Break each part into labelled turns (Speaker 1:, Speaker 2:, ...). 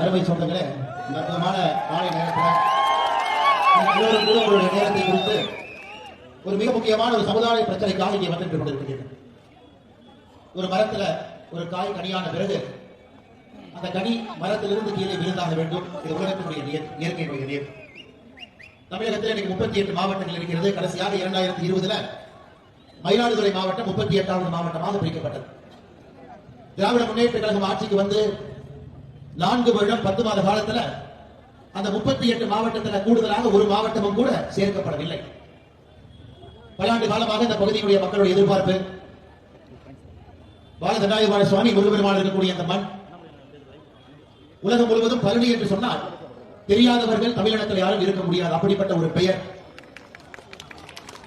Speaker 1: அருமை சொந்தங்களே இந்த அற்புதமான மாலை நேரத்தில் எல்லோரும் கூட உங்களுடைய நேரத்தை குறித்து ஒரு மிக முக்கியமான ஒரு சமுதாய பிரச்சனைக்காக இங்கே வந்துட்டு கொண்டிருக்கிறீர்கள். ஒரு மரத்துல ஒரு காய் கனியான பிறகு அந்த கனி மரத்திலிருந்து கீழே விழுந்தாக வேண்டும். இது உலகத்தினுடைய நியதி இயற்கையினுடைய நீர் தமிழகத்தில் இன்னைக்கு முப்பத்தி எட்டு மாவட்டங்கள் இருக்கிறது. கடைசியாக இரண்டாயிரத்தி இருபதுல மயிலாடுதுறை மாவட்டம் முப்பத்தி எட்டாவது மாவட்டமாக பிரிக்கப்பட்டது. திராவிட முன்னேற்ற கழகம் ஆட்சிக்கு வந்து நான்கு வருடம் பத்து மாத காலத்துல அந்த முப்பத்தி எட்டு மாவட்டத்தில் கூடுதலாக ஒரு மாவட்டமும் கூட சேர்க்கப்படவில்லை. பல்லாண்டு காலமாக இந்த பகுதியினுடைய மக்களுடைய எதிர்பார்ப்பு பாலதண்டாயுமான சுவாமி முருகபெருமான் இருக்கக்கூடிய அந்த மண் உலகம் முழுவதும் பழனி என்று சொன்னால் தெரியாதவர்கள் தமிழினத்தில் யாரும் இருக்க முடியாது. அப்படிப்பட்ட ஒரு பெயர்.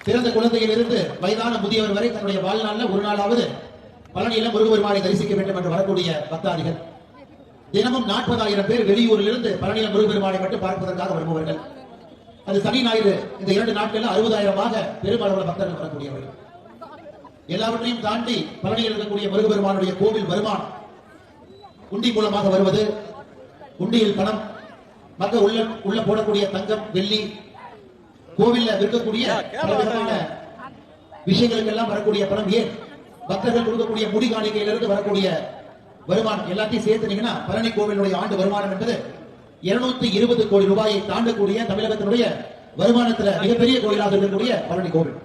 Speaker 1: பிறந்த குழந்தையிலிருந்து வயதான முதியவர் வரை தன்னுடைய வாழ்நாளில் ஒரு நாளாவது பழனியில முருகபெருமானை தரிசிக்க வேண்டும் என்று வரக்கூடிய பக்தாதிகள். தினமும் நாற்பதாயிரம் பேர் வெளியூரிலிருந்து பழனியில முருகபெருமானை மட்டும் பார்ப்பதற்காக வருபவர்கள். அது சனி ஞாயிறு இந்த இரண்டு நாட்கள்ல அறுபதாயிரமாக பெருமளவுள்ள பக்தர்கள் வரக்கூடியவர்கள். எல்லாவற்றையும் தாண்டி பழனியில் இருக்கக்கூடிய முருகபெருமானுடைய கோவில் வருமானம் உண்டி மூலமாக வருவது உண்டியில் பணம் மக்கள் உள்ள உள்ள போடக்கூடிய தங்கம் வெள்ளி கோவில்ல விற்கக்கூடிய பலவிதமான விஷயங்களுக்கெல்லாம் வரக்கூடிய பணம் ஏன்? பக்தர்கள் கொடுக்கக்கூடிய முடி காணிக்கையிலிருந்து வரக்கூடிய வருமானம் எல்லாத்தையும் சேர்த்துனீங்கன்னா பழனி கோவிலுடைய ஆண்டு வருமானம் என்பது இருநூத்தி இருபது கோடி ரூபாயை தாண்டக்கூடிய தமிழகத்தினுடைய வருமானத்துல மிகப்பெரிய கோயிலாக இருக்கக்கூடிய பழனி கோவில்.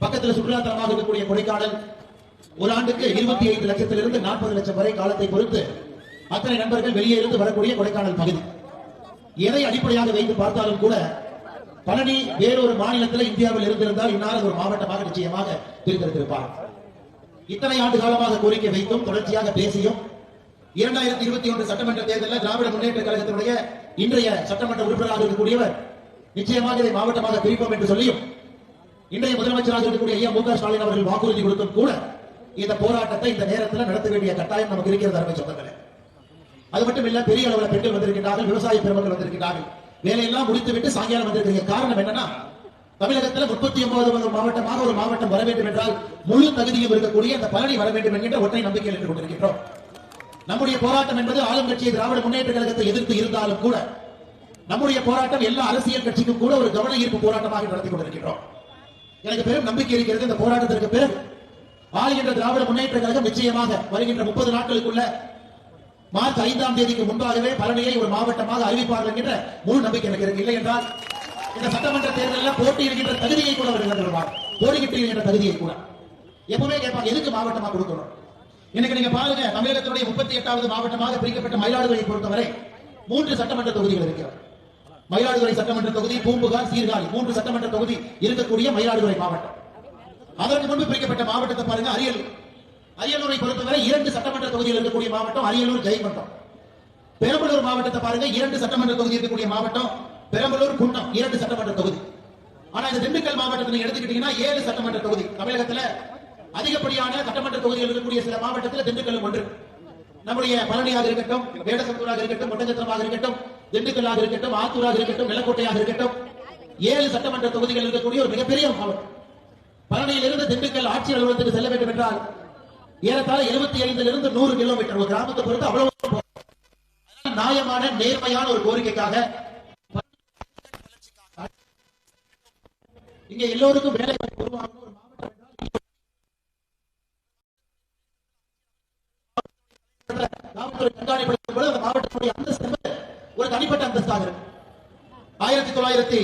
Speaker 1: பக்கத்துல சுற்றுலாத்தலமாக இருக்கக்கூடிய கொடைக்கானல் ஒரு ஆண்டுக்கு இருபத்தி ஐந்து லட்சத்திலிருந்து நாற்பது லட்சம் வரை காலத்தை பொறுத்து அத்தனை நண்பர்கள் வெளியே இருந்து வரக்கூடிய கொடைக்கானல் பகுதி. எதை அடிப்படையாக வைத்து பார்த்தாலும் கூட பழனி வேறொரு மாநிலத்தில் இந்தியாவில் இருந்திருந்தால் இன்னார் ஒரு மாவட்டமாக நிச்சயமாக பிரித்திருந்திருப்பார் இத்தனை ஆண்டு காலமாக கோரிக்கை வைத்தும் தொடர்ச்சியாக பேசியும் இரண்டாயிரத்தி இருபத்தி ஒன்று சட்டமன்ற தேர்தலில் திராவிட முன்னேற்ற கழகத்தினுடைய இன்றைய சட்டமன்ற உறுப்பினராக இருக்கக்கூடியவர் நிச்சயமாக இதை மாவட்டமாக பிரிப்போம் என்று சொல்லியும் இன்றைய முதலமைச்சராக இருக்கக்கூடிய ஐயா மு க ஸ்டாலின் அவர்கள் வாக்குறுதி கொடுத்தும் கூட இந்த போராட்டத்தை இந்த நேரத்தில் நடத்த வேண்டிய கட்டாயம் நமக்கு இருக்கிறது அருமை சொந்தங்களே. அது மட்டும் இல்ல பெரிய அளவில் பெண்கள் வந்திருக்கிறார்கள் விவசாய பெருமக்கள் வந்திருக்கிறார்கள் வேலையெல்லாம் முடித்துவிட்டு சாயங்காலம் வந்திருக்கிறீங்க. காரணம் என்னன்னா தமிழகத்தில் முப்பத்தி ஒன்பது மாவட்டமாக ஒரு மாவட்டம் வர வேண்டும் என்றால் முழு தகுதியும் இருக்கக்கூடிய அந்த பழனி வர வேண்டும் என்கின்ற ஒற்றை நம்பிக்கையில் இருந்து கொண்டிருக்கின்றோம். நம்முடைய போராட்டம் என்பது ஆளும் கட்சியை திராவிட முன்னேற்ற கழகத்தை எதிர்த்து இருந்தாலும் கூட நம்முடைய போராட்டம் எல்லா அரசியல் கட்சிக்கும் கூட ஒரு கவன ஈர்ப்பு போராட்டமாக நடத்தி கொண்டிருக்கின்றோம். எனக்கு பெரும் நம்பிக்கை இருக்கிறது இந்த போராட்டத்திற்கு பிறகு. ஆளுகின்ற திராவிட முன்னேற்ற கழகம் நிச்சயமாக வருகின்ற முப்பது நாட்களுக்குள்ள மார்ச் ஐந்தாம் தேதிக்கு முன்பாகவே பழனியை ஒரு மாவட்டமாக அறிவிப்பார்கள் என்கின்ற முழு நம்பிக்கை எனக்கு இருக்கு இல்லை என்றால் இந்த சட்டமன்ற தேர்தலில் போட்டியிடுகின்ற தகுதியை கூட அவர் இழந்துருவார் போட்டியிடுகின்ற தகுதியை கூட. எப்பவுமே கேட்பாங்க எதுக்கு மாவட்டமா கொடுக்கணும்? இன்னைக்கு நீங்க பாருங்க தமிழகத்தினுடைய முப்பத்தி எட்டாவது மாவட்டமாக பிரிக்கப்பட்ட மயிலாடுதுறையை பொறுத்தவரை மூன்று சட்டமன்ற தொகுதிகள் இருக்கிறது மயிலாடுதுறை சட்டமன்ற தொகுதி பூம்புகார் சீர்காழி. மூன்று சட்டமன்ற தொகுதி இருக்கக்கூடிய மயிலாடுதுறை மாவட்டம். அதற்கு முன்பு பிரிக்கப்பட்ட மாவட்டத்தை பாருங்க அரியலூர். அரியலூரை பொறுத்தவரை இரண்டு சட்டமன்ற தொகுதியில் இருக்கக்கூடிய மாவட்டம் அரியலூர் ஜெயங்கொண்டம் பெரம்பலூர் மாவட்டத்தை பாருங்க இரண்டு சட்டமன்ற தொகுதி இருக்கக்கூடிய மாவட்டம் பெரம்பலூர் குன்னம் இரண்டு சட்டமன்ற தொகுதி. ஆனா இந்த திண்டுக்கல் மாவட்டத்தை நீங்க எடுத்துக்கிட்டீங்கன்னா ஏழு சட்டமன்ற தொகுதி. தமிழகத்துல அதிகப்படியான சட்டமன்ற தொகுதிகள் இருக்கக்கூடிய சில மாவட்டத்தில் திண்டுக்கல் ஒன்று. நம்முடைய பழனியாக இருக்கட்டும் வேடசந்தூராக இருக்கட்டும் ஒட்டஞ்சத்திரமாக இருக்கட்டும் திண்டுக்கல்லாக இருக்கட்டும் ஆத்தூராக இருக்கட்டும் நிலக்கோட்டையாக இருக்கட்டும் ஏழு சட்டமன்ற தொகுதிகள் இருக்கக்கூடிய ஒரு மிகப்பெரிய மாவட்டம். பழனியிலிருந்து திண்டுக்கல் ஆட்சி அலுவலகத்துக்கு செல்ல வேண்டும் என்றால் ஏறத்தாழ எழுபத்தி ஐந்துல இருந்து நூறு கிலோமீட்டர். ஒரு கிராமத்தை பொறுத்து அவ்வளவு தூரம் நியாயமான நேர்மையான ஒரு கோரிக்கைக்காக இங்க எல்லோருக்கும் வேலை வாய்ப்பு உருவாகணும் ஒரு மாவட்டம் என்றால் மாவட்டத்துடைய அந்தஸ்து ஒரு தனிப்பட்ட அந்தஸ்தாக இருக்கு. ஆயிரத்தி தொள்ளாயிரத்தி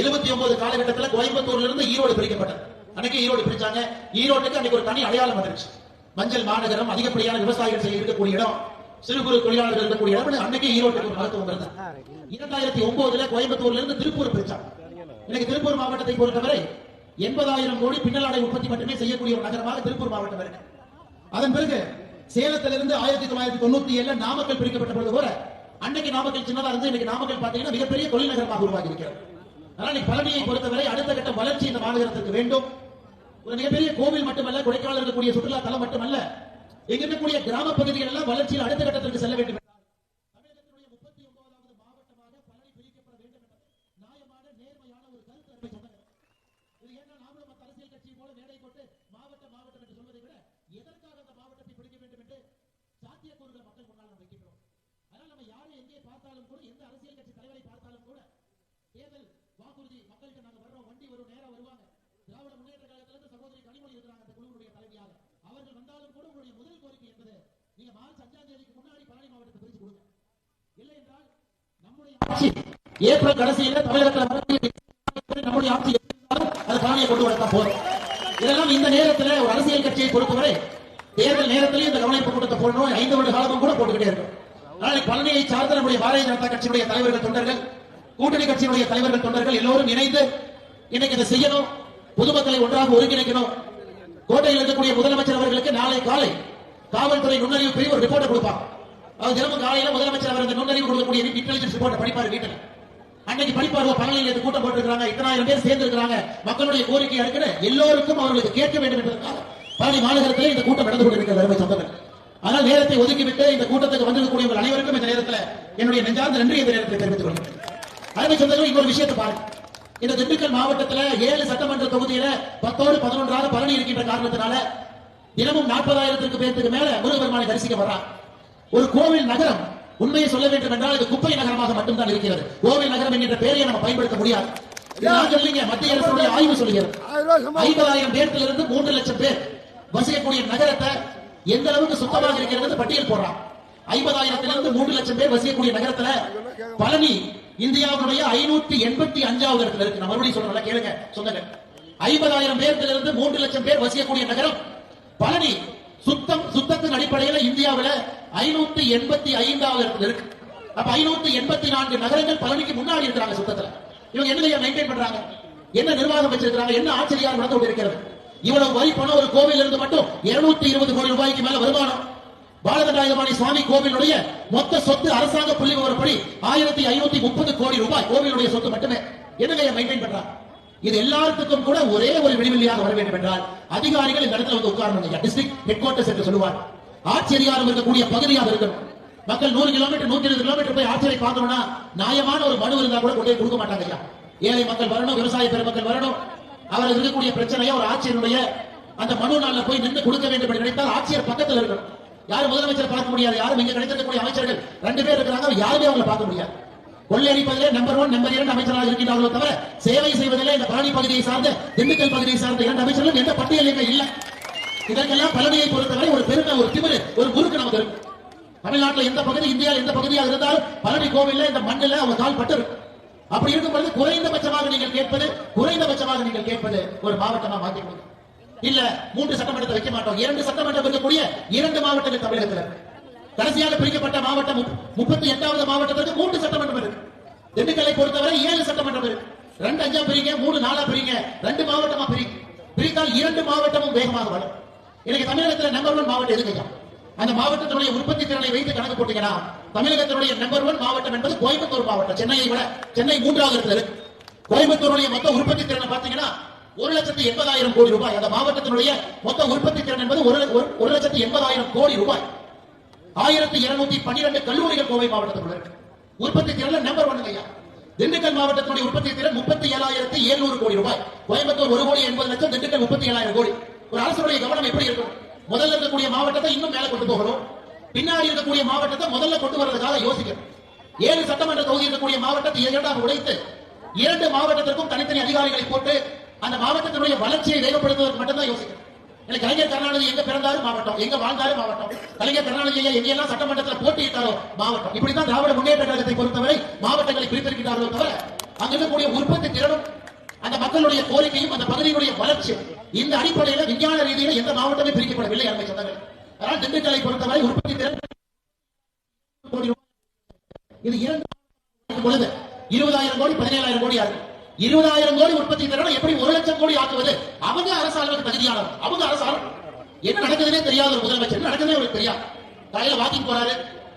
Speaker 1: எழுபத்தி ஒன்பது காலகட்டத்தில் கோயம்புத்தூர்ல இருந்து ஈரோடு பிரிக்கப்பட்டது. அன்னைக்கு ஈரோடு பிரிச்சாங்க. ஈரோட்டுக்கு அன்னைக்கு ஒரு தனி அடையாளம் வந்துருச்சு. மஞ்சள் மாநகரம் அதிகப்படியான விவசாயிகள் செய்ய இருக்கக்கூடிய இடம் சிறு குறு தொழிலாளர்கள் இருக்கக்கூடிய இடம் அன்னைக்கு ஈரோட்டுக்கு ஒரு மகத்துவம் இருந்தது. இரண்டாயிரத்தி ஒன்பதுல கோயம்புத்தூர்ல இருந்து திருப்பூர் பிரிச்சாங்க. இன்னைக்கு திருப்பூர் மாவட்டத்தை பொறுத்தவரை எண்பதாயிரம் கோடி பின்னலாடை உற்பத்தி மட்டுமே செய்யக்கூடிய ஒரு நகரமாக திருப்பூர் மாவட்டம் இருக்கு. அதன் பிறகு சேலத்திலிருந்து ஆயிரத்தி தொள்ளாயிரத்தி தொண்ணூத்தி ஏழுல நாமக்கல் பிரிக்கப்பட்ட பொழுது கூட அன்னைக்கு நாமக்கல் சின்னதா இருந்து இன்னைக்கு நாமக்கல் பாத்தீங்கன்னா மிகப்பெரிய தொழில் நகரமாக உருவாகி இருக்கிறது. அதனால பழனியை பொறுத்தவரை அடுத்த கட்ட வளர்ச்சி இந்த மாநகரத்திற்கு வேண்டும். ஒரு மிகப்பெரிய கோவில் மட்டுமல்ல கொடைக்கானல் இருக்கக்கூடிய சுற்றுலா தலம் மட்டுமல்ல இங்க இருக்கக்கூடிய கிராம பகுதிகள் எல்லாம் வளர்ச்சியில் அடுத்த கட்டத்திற்கு செல்ல வேண்டும் என்றால் தமிழகத்தினுடைய முப்பத்தி ஒன்பதாவது மாவட்டமாக பழனி பிரிக்கப்பட வேண்டும் என்பது நியாயமான நேர்மையான ஒரு கருத்து அருமை சொந்தங்கள் இது ஏன்னா நாமளும் மற்ற அரசியல் கட்சி போல மேடை போட்டு மாவட்டம் மாவட்டம் என்று சொல்வதை விட எதற்காக அந்த மாவட்டத்தை பிடிக்க வேண்டும் என்று சாத்தியக்கூறுகளை மக்கள் முன்னால் நாம் வைக்கின்றோம் அதனால் நம்ம எங்கே பார்த்தாலும் கூட எந்த அரசியல் கட்சி தலைவரை பார்த்தாலும் கூட தேர்தல் வாக்குறுதி மக்கள்கிட்ட நாங்க வர்றோம் வண்டி வரும் நேரம் வருவாங்க. திராவிட முன்னேற்ற கழகத்திலிருந்து சகோதரி கனிமொழி இருக்கிறாங்க அந்த குழுவினுடைய தலைவியாக. அவர்கள் வந்தாலும் கூட உங்களுடைய முதல் கோரிக்கை என்பது நீங்க மார்ச் அஞ்சாம் தேதிக்கு முன்னாடி பழனி மாவட்டத்தை பிரிச்சு கொடுங்க. இல்லை என்றால் நம்முடைய ஆட்சி ஏப்ரல் கடைசியில தமிழகத்தில் நம்முடைய ஆட்சி அது பழனியை கொண்டு வரத்தான் போதும் இதெல்லாம் இந்த நேரத்தில் ஒரு அரசியல் கட்சியை பொறுத்தவரை தேர்தல் நேரத்திலேயே இந்த கவனிப்பு கூட்டத்தை போடணும் ஐந்து வருட காலமும் கூட போட்டுக்கிட்டே இருக்கும். நாளைக்கு பழனியை சார்ந்த நம்முடைய பாரதிய ஜனதா கட்சியுடைய தலைவர்கள் தொண்டர்கள் கூட்டணி கட்சியினுடைய தலைவர்கள் தொண்டர்கள் எல்லோரும் இணைந்து இன்னைக்கு இதை செய்யணும். பொதுமக்களை ஒன்றாக ஒருங்கிணைக்கணும். கோட்டையில் இருக்கக்கூடிய முதலமைச்சர் அவர்களுக்கு நாளை காலை காவல்துறை நுண்ணறிவு பிரிவு ஒரு ரிப்போர்ட்டை கொடுப்பாங்க. அவர் தினமும் காலையில முதலமைச்சர் அவர் இந்த நுண்ணறிவு கொடுக்கக்கூடிய இன்டெலிஜென்ஸ் ரிப்போர்ட்டை படிப்பார் வீட்டில். அன்னைக்கு படிப்பார் பழனியில் இந்த கூட்டம் போட்டிருக்காங்க இத்தனாயிரம் பேர் சேர்ந்து இருக்காங்க மக்களுடைய கோரிக்கை இருக்குன்னு எல்லோருக்கும் அவர்களுக்கு கேட்க வேண்டும் என்பதற்காக பழனி மாநகரத்தில் இந்த கூட்டம் நடந்து கொண்டிருக்கிறது அருமை சொந்தங்கள். ஆனால் நேரத்தை ஒதுக்கிவிட்டு இந்த கூட்டத்துக்கு வந்திருக்கக்கூடிய உங்கள் அனைவருக்கும் இந்த நேரத்தில் என்னுடைய நெஞ்சார்ந்த நன்றி இந்த நேரத்தில் தெரிவித்துக் கொள்கிறேன். அருமை சொந்தங்கள் இன்னொரு விஷயத்தை பாருங்க. இந்த திண்டுக்கல் மாவட்டத்தில் ஏழு சட்டமன்ற தொகுதியில பத்தோடு பதினொன்றாக பழனி இருக்கின்ற காரணத்தினால தினமும் நாற்பதாயிரத்திற்கு பேருக்கு மேல முருகபெருமானை தரிசிக்க வர்றான் ஒரு கோவில் நகரம் உண்மையை சொல்ல வேண்டும் என்றால் இது குப்பை நகரமாக மட்டும்தான் இருக்கிறது. கோவில் நகரம் என்கின்ற பெயரை நம்ம பயன்படுத்த முடியாது. மத்திய அரசுடைய ஆய்வு சொல்லுகிறது. ஐம்பதாயிரம் பேர்த்திலிருந்து மூன்று லட்சம் பேர் வசிக்கக்கூடிய நகரத்தை எந்த அளவுக்கு சுத்தமாக இருக்கிறது பட்டியல் போடுறான். ஐம்பதாயிரத்திலிருந்து மூன்று லட்சம் பேர் வசிக்கக்கூடிய நகரத்துல பழனி இந்தியாவுடைய ஐநூத்தி எண்பத்தி அஞ்சாவது இடத்துல இருக்கு. நான் மறுபடியும் சொல்றேன் கேளுங்க சொந்தங்க ஐம்பதாயிரம் பேர்த்திலிருந்து மூன்று லட்சம் பேர் வசிக்கக்கூடிய நகரம் பழனி. சுத்தம் சுத்தத்தின் அடிப்படையில இந்தியாவுல ஐநூத்தி எண்பத்தி ஐந்தாவது இடத்துல இருக்கு. அப்ப ஐநூத்தி எண்பத்தி நான்கு நகரங்கள் பழனிக்கு முன்னாடி இருக்கிறாங்க சுத்தத்துல. இவங்க என்ன மெயின்டைன் பண்றாங்க? என்ன நிர்வாகம் வச்சிருக்கிறாங்க? என்ன ஆச்சரியம் நடந்து கொண்டிருக்கிறது? இவ்வளவு வரி பணம் ஒரு கோவில் இருந்து மட்டும் 220 இருபது கோடி ரூபாய்க்கு மேல வருமானம். பாலகண்டாயுதபாணி சுவாமி கோவிலுடைய மொத்த சொத்து அரசாங்க புள்ளி விவரப்படி ஆயிரத்தி ஐநூத்தி முப்பது கோடி ரூபாய். கோவிலுடைய சொத்து மட்டுமே. என்னங்க மெயின்டைன் பண்றாங்க இது எல்லாத்துக்கும் கூட ஒரே ஒரு விடுவில்லையாக வர வேண்டும் என்றால் அதிகாரிகள் இந்த இடத்துல வந்து உட்காரணும் டிஸ்ட்ரிக்ட் ஹெட் குவார்டர்ஸ் என்று சொல்லுவார். ஆட்சி அதிகாரம் இருக்கக்கூடிய பகுதியாக இருக்கணும். மக்கள் நூறு கிலோமீட்டர் நூத்தி இருபது கிலோமீட்டர் போய் ஆட்சியை பார்க்கணும்னா நியாயமான ஒரு மனு இருந்தா கூட கொண்டு கொடுக்க மாட்டாங்க ஏழை மக்கள் வரணும் விவசாய பெருமக்கள் வரணும் அவர் இருக்கக்கூடிய பிரச்சனையை ஒரு ஆட்சியருடைய அந்த மனு நாள்ல போய் நின்று கொடுக்க வேண்டும் என்று நினைத்தால் ஆட்சியர் பக்கத்தில் இருக்கணும். யாரும் முதலமைச்சர் பார்க்க முடியாது. யாரும் இங்க கிடைத்திருக்கக்கூடிய அமைச்சர்கள் ரெண்டு பேர் இருக்கிறாங்க. யாருமே அவங்களை பார்க்க முடியாது. கொள்ளையடிப்பதிலே நம்பர் ஒன் நம்பர் இரண்டு அமைச்சராக இருக்கின்றார்களோ தவிர சேவை செய்வதிலே இந்த பழனி பகுதியை சார்ந்த திண்டுக்கல் பகுதியை சார்ந்த இரண்டு அமைச்சர்களும் எந்த பட்டியலுமே இல்லை. இதற்கெல்லாம் பழனியை பொறுத்தவரை ஒரு பெருமை ஒரு திமிரு ஒரு குறுக்கு நமக்கு இருக்கு. தமிழ்நாட்டில் எந்த பகுதி இந்தியாவில் எந்த பகுதியாக இருந்தாலும் பழனி கோவில்ல இந்த மண்ணில் அவங்க கால் பட்டு இருக்கும் அப்படி இருக்கும் பொழுது குறைந்தபட்சமாக நீங்கள் கேட்பது குறைந்தபட்சமாக நீங்கள் கேட்பது ஒரு மாவட்டமா மாற்றி கொடுங்க இல்ல மூன்று சட்டமன்றத்தை வைக்க மாட்டோம். இரண்டு சட்டமன்றம் இருக்கக்கூடிய இரண்டு மாவட்டங்கள் தமிழகத்தில் கடைசியாக பிரிக்கப்பட்ட மாவட்டம் முப்பத்தி எட்டாவது மாவட்டத்திற்கு மூன்று சட்டமன்றம் இருக்கு. திண்டுக்கலை பொறுத்தவரை ஏழு சட்டமன்றம் இருக்கு. ரெண்டு அஞ்சா பிரிங்க மூணு நாலா பிரிங்க ரெண்டு மாவட்டமா பிரிங்க பிரித்தால் இரண்டு மாவட்டமும் வேகமாக வரும் இன்னைக்கு தமிழகத்தில் நம்பர் ஒன் மாவட்டம் எதுங்க அந்த மாவட்டத்தினுடைய உற்பத்தி திறனை வைத்து கணக்கு போட்டீங்கன்னா தமிழகத்தினுடைய நம்பர் ஒன் மாவட்டம் என்பது கோயம்புத்தூர் மாவட்டம். சென்னையை விட சென்னை மூன்றாவது இடத்துல இருக்கு கோயம்புத்தூருடைய மொத்த உற்பத்தி திறனை பாத்தீங்கன்னா ஒரு லட்சத்தி எண்பதாயிரம் கோடி ரூபாய். அந்த மாவட்டத்தினுடைய மொத்த உற்பத்தி திறன் என்பது ஒரு ஒரு- லட்சத்தி எண்பதாயிரம் கோடி ரூபாய். ஆயிரத்தி இருநூத்தி பன்னிரண்டு கல்லூரிகள் கோவை மாவட்டத்தில் இருக்கு. உற்பத்தி திறன் நம்பர் ஒன் ஐயா. திண்டுக்கல் மாவட்டத்தினுடைய உற்பத்தி திறன் முப்பத்தி ஏழாயிரத்தி எழுநூறு கோடி ரூபாய். கோயம்புத்தூர் ஒரு கோடி எண்பது லட்சம் திண்டுக்கல் முப்பத்தி ஏழாயிரம் கோடி. ஒரு அரசுடைய கவனம் எப்படி இருக்கும் முதல்ல இருக்கக்கூடிய மாவட்டத்தை இன்னும் மேல கொண்டு போகணும். பின்னாடி இருக்கக்கூடிய மாவட்டத்தை முதல்ல கொண்டு வர்றதுக்காக யோசிக்கணும். ஏழு சட்டமன்ற தொகுதி இருக்கக்கூடிய மாவட்டத்தை இரண்டாக உடைத்து இரண்டு மாவட்டத்திற்கும் தனித்தனி அதிகாரிகளை போட்டு அந்த மாவட்டத்தினுடைய வளர்ச்சியை வேகப்படுத்துவதற்கு மட்டும்தான் யோசிக்கணும். எனக்கு கலைஞர் கருணாநிதி எங்க பிறந்தாரு மாவட்டம் எங்க வாழ்ந்தாரு மாவட்டம். கலைஞர் கருணாநிதி ஐயா எங்கெல்லாம் சட்டமன்றத்தில் போட்டியிட்டாரோ மாவட்டம். இப்படித்தான் திராவிட முன்னேற்ற கழகத்தை பொறுத்தவரை மாவட்டங்களை பிரித்திருக்கிறார்களோ தவிர அங்க இருக்கக்கூடிய உற்பத்தி திறனும் அந்த மக்களுடைய கோரிக்கையும் அந்த பகுதியினுடைய வளர்ச்சியும் இந்த அடிப்படையில் விஞ்ஞான ரீதியில் எந்த மாவட்டமே பிரிக்கப்படவில்லை அருமை சொந்தங்கள். ஆனால் திண்டுக்கலை பொறுத்தவரை உற்பத்தி திறன் இது இரண்டு பொழுது இருபதாயிரம் கோடி பதினேழாயிரம் கோடி ஆகும். இருபதாயிரம் கோடி உற்பத்தி திறனை எப்படி ஒரு லட்சம் கோடி ஆக்குவது? அவங்க அரசாளுக்கு தகுதியானவர். அவங்க அரசாளர் என்ன நடக்குதுன்னே தெரியாத ஒரு முதலமைச்சர். என்ன நடக்குதுன்னே அவருக்கு தெரியாது. காலையில வாக்கிங் போறாரு.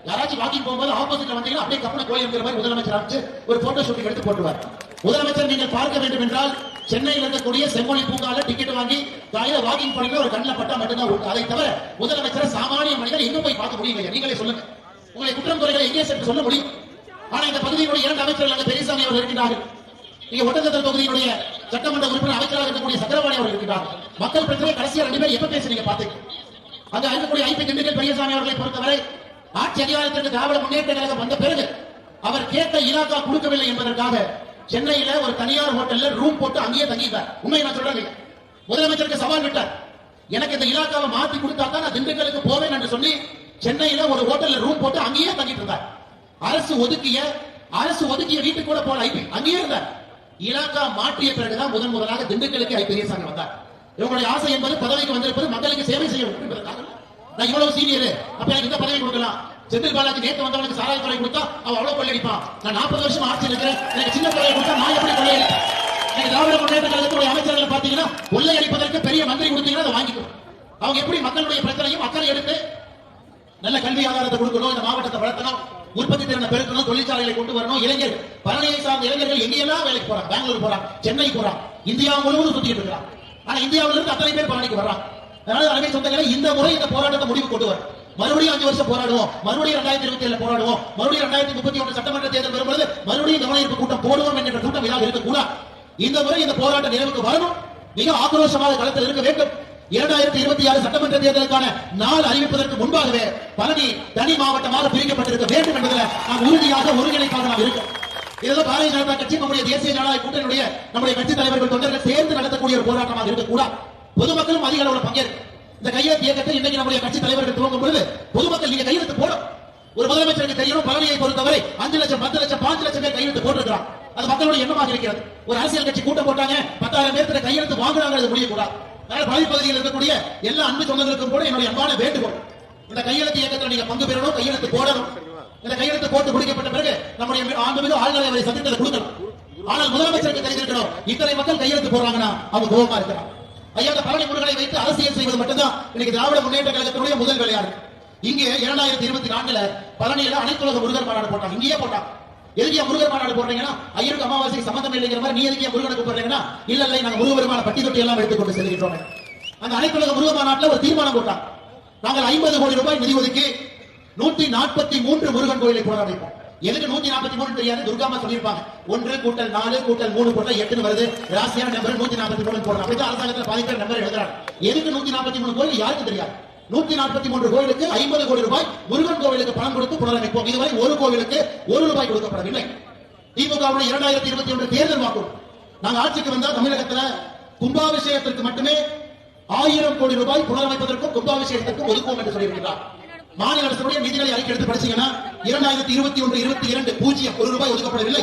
Speaker 1: யாராச்சும் வாக்கிங் போகும்போது ஆப்போசிட்ல வந்தீங்கன்னா அப்படியே கப்பல கோயிலுங்கிற மாதிரி முதலமைச்சர் அமைச்சு ஒரு போட்டோ ஷூட்டிங் எடுத்து போட்டுவார் முதலமைச்சர் நீங்கள் பார்க்க வேண்டும் என்றால் சென்னையில் இருக்கக்கூடிய செம்மொழி பூங்கால டிக்கெட் வாங்கி காலையில வாக்கிங் பண்ணி ஒரு கண்ணில் பட்டா மட்டும்தான் உண்டு. அதை தவிர முதலமைச்சரை சாமானிய மனிதர் எங்க போய் பார்க்க முடியும் நீங்களே சொல்லுங்க. உங்களை குற்றம் குறைகளை எங்கே சென்று சொல்ல முடியும்? ஆனா இந்த பகுதியினுடைய இரண்டு அமைச்சர்கள் அங்க பெரியசாமி அவர்கள் இருக்கிறார்கள் இங்க ஒட்டச்சத்திர தொகுதியினுடைய சட்டமன்ற உறுப்பினர் அமைச்சராக இருக்கக்கூடிய சக்கரவாணி அவர்கள் இருக்கிறார் மக்கள் பிரச்சனை கடைசியா ரெண்டு பேர் எப்ப பேசுறீங்க பாத்தீங்க அங்க இருக்கக்கூடிய ஐபி திண்டுக்கல் பெரியசாமி அவர்களை பொறுத்தவரை ஆட்சி அதிகாரத்திற்கு திராவிட முன்னேற்ற கழகம் வந்த பிறகு அவர் கேட்ட இலாக்கா கொடுக்கவில்லை என்பதற்காக சென்னையில ஒரு தனியார் ஹோட்டல்ல ரூம் போட்டு அங்கேயே தங்கிட்டார் உண்மையை நான் சொல்றேன் முதலமைச்சருக்கு சவால் விட்டார். எனக்கு இந்த இலாக்காவை மாத்தி கொடுத்தா தான் நான் திண்டுக்கலுக்கு போவேன் என்று சொல்லி சென்னையில ஒரு ஹோட்டல்ல ரூம் போட்டு அங்கேயே தங்கிட்டு இருந்தார். அரசு ஒதுக்கிய அரசு ஒதுக்கிய வீட்டுக்கு கூட போல ஐபி அங்கேயே இருந்தார். இலாக்கா மாற்றிய பிறகுதான் முதன் முதலாக திண்டுக்கலுக்கு ஐ பெரியசாமி வந்தார். இவங்களுடைய ஆசை என்பது பதவிக்கு வந்திருப்பது மக்களுக்கு சேவை செய்ய வேண்டும் நான் இவ்வளவு சீனியர் அப்ப எனக்கு இந்த பதவி கொடுக்கலாம். செந்தில் பாலாஜி நேத்து வந்தவனுக்கு சாராய கொலை கொடுத்தா அவன் அவ்வளவு கொள்ளையடிப்பான் நான் நாற்பது வருஷம் ஆட்சியில் இருக்கிறேன். எனக்கு சின்ன கொலை கொடுத்தா நான் எப்படி கொள்ளையடிப்பேன் எனக்கு திராவிட முன்னேற்ற கழகத்துடைய அமைச்சர்களை பாத்தீங்கன்னா கொள்ளையடிப்பதற்கு பெரிய மந்திரி கொடுத்தீங்கன்னா அதை வாங்கிக்கணும் அவங்க எப்படி மக்களுடைய பிரச்சனையும் அக்கறை எடுத்து நல்ல கல்வி ஆதாரத்தை கொடுக்கணும் இந்த மாவட்டத்தை வளர்த்தணும் உற்பத்தி திறனை பெருக்கணும் தொழிற்சாலைகளை கொண்டு வரணும் இளைஞர்கள் பழனியை சார்ந்த இளைஞர்கள் எங்கெல்லாம் வேலைக்கு போறாங்க? பெங்களூர் போறாங்க சென்னை போறாங்க இந்தியா முழுவதும் சுத்திட்டு இருக்கிறாங்க ஆனா இந்தியாவிலிருந்து அத்தனை பேர் பழனிக்கு வர்றாங்க. அதனால அருமை சொந்தங்களை இந்த முறை இந்த போராட்டத்தை முடிவு கொண்டு வரும் மறுபடியும் அஞ்சு வருஷம் போராடுவோம். மறுபடியும் ரெண்டாயிரத்தி இருபத்தி ஏழு போராடுவோம். மறுபடியும் ரெண்டாயிரத்தி முப்பத்தி ஒன்று சட்டமன்ற தேர்தல் வரும்பொழுது மறுபடியும் கவன ஈர்ப்பு கூட்டம் போடுவோம் என்கிற கூட்டம் இதாக இருக்கக்கூடாது இந்த முறை இந்த போராட்ட நிறைவுக்கு வரணும். மிக ஆக்ரோஷமாக களத்தில் இருக்க வேண்டும். இரண்டாயிரத்தி இருபத்தி ஆறு சட்டமன்ற தேர்தலுக்கான நாள் அறிவிப்பதற்கு முன்பாகவே பழனி தனி மாவட்டமாக பிரிக்கப்பட்டிருக்க வேண்டும் என்பதில் நாம் உறுதியாக ஒருங்கிணைப்பாக நாம் இருக்கோம் இதெல்லாம் பாரதிய ஜனதா கட்சி நம்முடைய தேசிய ஜனநாயக கூட்டணியுடைய நம்முடைய கட்சி தலைவர்கள் தொண்டர்கள் சேர்ந்து நடத்தக்கூடிய ஒரு போராட்டமாக இருக்கக்கூடாது பொதுமக்களும் அதிக அளவில் பங்கேற்கும் இந்த கையெழுத்து இயக்கத்தை இன்னைக்கு நம்முடைய கட்சி தலைவர்கள் துவங்கும் பொழுது பொதுமக்கள் நீங்க கையெழுத்து போடும் ஒரு முதலமைச்சருக்கு தெரியணும் பழனியை பொறுத்தவரை அஞ்சு லட்சம் பத்து லட்சம் பாஞ்சு லட்சம் பேர் கையெழுத்து போட்டிருக்கிறான் அது மக்களுடைய எண்ணமாக இருக்கிறது. ஒரு அரசியல் கட்சி கூட்டம் போட்டாங்க பத்தாயிரம் பேர்த்துல கையெழுத்து வாங்குறாங்க அது முடியக்கூடாது. அதனால பகுதியில் இருக்கக்கூடிய எல்லா அன்பு சொந்தங்களுக்கும் கூட என்னுடைய அன்பான வேண்டுகோள். இந்த கையெழுத்து இயக்கத்தில் நீங்க பங்கு பெறணும் கையெழுத்து போடணும். இந்த கையெழுத்து போட்டு முடிக்கப்பட்ட பிறகு நம்முடைய ஆண்டுமிகு ஆளுநரை அவரை சந்தித்ததை கொடுக்கணும். ஆனால் முதலமைச்சருக்கு தெரிஞ்சிருக்கணும் இத்தனை மக்கள் கையெழுத்து போடுறாங்கன்னா அவங்க கோபமா இருக்கிறாங்க. ஐயா பழனி முருகனை வைத்து அரசியல் செய்வது மட்டும்தான். இன்னைக்கு திராவிட முன்னேற்ற கழகத்தினுடைய முதல் வேலையா இருக்கு இங்கே இரண்டாயிரத்தி இருபத்தி நான்குல பழனியில அனைத்துலக முருகர் மாநாடு போட்டாங்க இங்கேயே போட்டாங்க எதுக்கு முருகர் மாநாடு போடுறீங்கன்னா ஐயருக்கு அமாவாசைக்கு சம்பந்தம் இல்லைங்கிற மாதிரி நீ எதுக்கு ஏன் முருகனை கூப்பிடுறீங்கன்னா இல்ல இல்ல நாங்க முருகபெருமான பட்டி தொட்டி எல்லாம் எடுத்துக்கொண்டு செல்கின்றோம். அந்த அனைத்துலக முருக மாநாட்டுல ஒரு தீர்மானம் போட்டாங்க நாங்கள் ஐம்பது கோடி ரூபாய் நிதி ஒதுக்கி நூத்தி நாற்பத்தி மூன்று முருகன் கோயிலை போட எதுக்கு நூத்தி நாற்பத்தி மூணு தெரியாது? துர்காமா சொல்லியிருப்பாங்க. ஒன்று கூட்டல் நாலு கூட்டல் மூணு போட்டா எட்டுன்னு வருது. ராசியான நம்பர் நூத்தி நாற்பத்தி மூணு போடுறோம் அப்படிதான் அரசாங்கத்துல பாதிக்கிற நம்பர் எழுதுறாங்க. எதுக்கு நூத்தி நாற்பத்தி மூணு கோயில் யாருக்கு தெரியாது. நூத்தி நாற்பத்தி மூன்று கோயிலுக்கு ஐம்பது கோடி ரூபாய் முருகன் கோவிலுக்கு பணம் கொடுத்து புனரமைப்போம். இதுவரை ஒரு கோவிலுக்கு ஒரு ரூபாய் கொடுக்கப்படவில்லை. திமுக இரண்டாயிரத்தி இருபத்தி ஒன்று தேர்தல் வாக்குறுதி. நாங்க ஆட்சிக்கு வந்தா தமிழகத்துல கும்பாபிஷேகத்திற்கு மட்டுமே ஆயிரம் கோடி ரூபாய் புனரமைப்பதற்கும் கும்பாபிஷேகத்திற்கும் ஒதுக்குவோம் என்று சொல்லியிருக்கிறார். மாநில அரசுடைய நிதிநிலை அறிக்கை எடுத்து படிச்சீங்கன்னா இரண்டாயிரத்தி இருபத்தி ஒன்று இருபத்தி இரண்டு பூஜ்ஜியம் ஒரு ரூபாய் ஒதுக்கப்படவில்லை.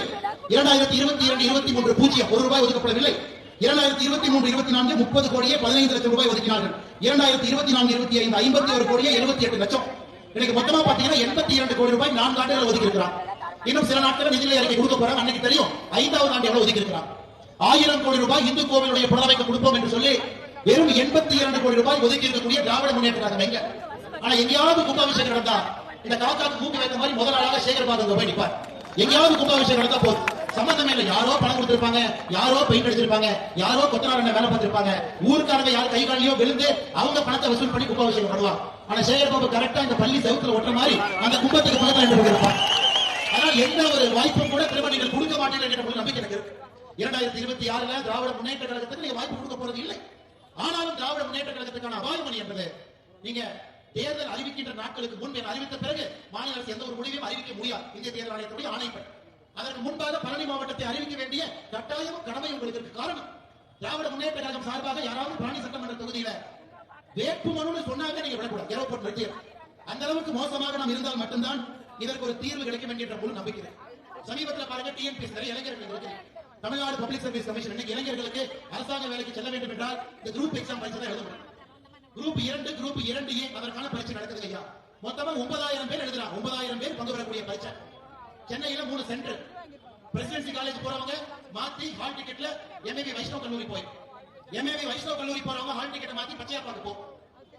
Speaker 1: இரண்டாயிரத்தி இருபத்தி இரண்டு இருபத்தி மூன்று பூஜ்ஜியம் ஒரு ரூபாய் ஒதுக்கப்படவில்லை. இரண்டாயிரத்தி இருபத்தி மூன்று இருபத்தி நான்கு முப்பது கோடியே பதினைந்து லட்சம் ரூபாய் ஒதுக்கினார்கள். இரண்டாயிரத்தி இருபத்தி நான்கு இருபத்தி ஐந்து ஐம்பத்தி ஒரு கோடியே எழுபத்தி எட்டு லட்சம். இன்னைக்கு மொத்தமா பாத்தீங்கன்னா எண்பத்தி இரண்டு கோடி ரூபாய் நான்கு ஆண்டுகள் ஒதுக்கி இருக்கிறார் இன்னும் சில நாட்கள் நிதிநிலை அறிக்கை கொடுக்க போறாங்க அன்னைக்கு தெரியும் ஐந்தாவது ஆண்டு எவ்வளவு ஒதுக்கி இருக்கிறார் ஆயிரம் கோடி ரூபாய் இந்து கோவிலுடைய புனரமைக்க கொடுப்போம் என்று சொல்லி வெறும் எண்பத்தி இரண்டு கோடி ரூபாய் ஒதுக்கி இருக்கக்கூடிய திராவிட முன்னேற்ற கழகம் எங்க? ஆனா எங்கேயாவது கும்பாபிஷேகம் நடந்தா இந்த காக்காக்கு கூப்பி வைத்த மாதிரி முதல் ஆளாக சேகர் பாதங்க போய் நிப்பார். எங்கேயாவது கும்பாபிஷேகம் நடந்தா போதும். சம்பந்தமே இல்லை. யாரோ பணம் கொடுத்திருப்பாங்க யாரோ பெயிண்ட் அடிச்சிருப்பாங்க யாரோ கொத்தனார் வேலை பார்த்திருப்பாங்க. ஊருக்காரங்க யார் கை காலையோ விழுந்து அவங்க பணத்தை வசூல் பண்ணி கும்பாபிஷேகம் பண்ணுவாங்க. ஆனா சேகர் பாபு கரெக்டா இந்த பள்ளி செவுத்துல ஒட்டுற மாதிரி அந்த கும்பத்துக்கு பக்கத்துல நின்று இருப்பாங்க ஆனால் எந்த ஒரு வாய்ப்பும் கூட திரும்ப நீங்கள் கொடுக்க மாட்டேன் என்ற நம்பிக்கை எனக்கு இருக்கு. இரண்டாயிரத்தி இருபத்தி ஆறுல திராவிட முன்னேற்ற கழகத்துக்கு நீங்க வாய்ப்பு கொடுக்க போறது இல்லை. ஆனாலும் திராவிட முன்னேற்ற கழகத்துக்கான அபாயமணி என்பது நீங்க தேர்தல் அறிவிக்கின்ற நாட்களுக்கு முன் என அறிவித்த பிறகு மாநில அரசு எந்த ஒரு முடிவையும் அறிவிக்க முடியாது. இந்திய தேர்தல் ஆணையத்துடைய ஆணைப்படி. அதற்கு முன்பாக பழனி மாவட்டத்தை அறிவிக்க வேண்டிய கட்டாயமும் கடமை உங்களுக்கு இருக்கு காரணம். திராவிட முன்னேற்ற கழகம் சார்பாக யாராவது பழனி சட்டமன்ற தொகுதியில வேட்பு மனுன்னு சொன்னாங்க நீங்க விடக்கூடாது. ஏரோபோர்ட் நிறுத்திடும் அந்த அளவுக்கு மோசமாக நாம் இருந்தால் மட்டும்தான் இதற்கு ஒரு தீர்வு கிடைக்கும் என்கின்ற முழு நம்பிக்கிறேன் சமீபத்தில் பாருங்க டிஎன்பிஎஸ் நிறைய இளைஞர்கள் தமிழ்நாடு பப்ளிக் சர்வீஸ் கமிஷன் இன்னைக்கு இளைஞர்களுக்கு அரசாங்க வேலைக்கு செல்ல வேண்டும் என்றால் இந்த குரூப் எக்ஸாம் பரிசு தான் எழுதணும் குரூப் இரண்டு குரூப் இரண்டு ஏ அதற்கான பரீட்சை நடக்குது ஐயா? மொத்தமா ஒன்பதாயிரம் பேர் எழுதுறாங்க. ஒன்பதாயிரம் பேர் பங்கு பெறக்கூடிய பரீட்சை. சென்னையில மூணு சென்டர் பிரசிடென்சி காலேஜ் போறவங்க மாத்தி ஹால் டிக்கெட்ல எம்ஏபி வைஷ்ணவ் கல்லூரி போய். எம்ஏபி வைஷ்ணவ் கல்லூரி போறவங்க ஹால் டிக்கெட் மாத்தி பச்சையாப்பாக்கு போ.